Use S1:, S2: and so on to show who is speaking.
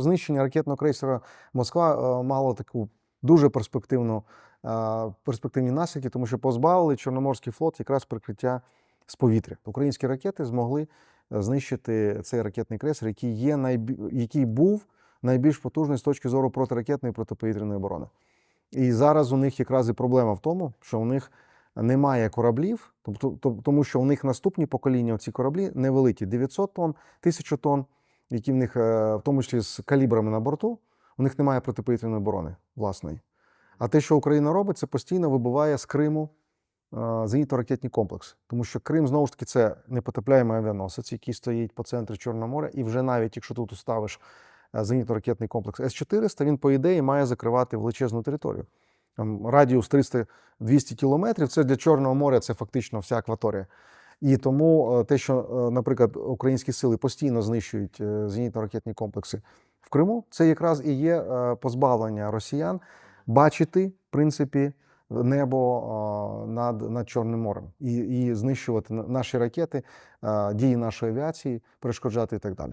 S1: Знищення ракетного крейсера Москва е, мало таку дуже перспективну е, перспективні наслідки, тому що позбавили Чорноморський флот якраз прикриття з повітря. Українські ракети змогли е, знищити цей ракетний крейсер, який є найбі... який був найбільш потужний з точки зору протиракетної і протиповітряної оборони. І зараз у них якраз і проблема в тому, що у них немає кораблів, тобто, тому що у них наступні покоління ці кораблі невеликі 900 тонн, 1000 тонн, які в них, е, в тому числі з калібрами на борту, у них немає протиповітряної оборони власної. А те, що Україна робить, це постійно вибиває з Криму е, зенітно-ракетні комплекси. Тому що Крим знову ж таки це непотопляємий авіаносець, який стоїть по центрі Чорного моря. І вже навіть якщо тут уставиш е, зенітно-ракетний комплекс С-400, він, по ідеї, має закривати величезну територію. Там радіус 300-200 кілометрів. Це для Чорного моря, це фактично вся акваторія. І тому е, те, що, е, наприклад, українські сили постійно знищують е, зенітно-ракетні комплекси в Криму, це якраз і є позбавлення росіян бачити, в принципі, небо над, над Чорним морем і, і знищувати на- наші ракети, дії нашої авіації, перешкоджати і так далі.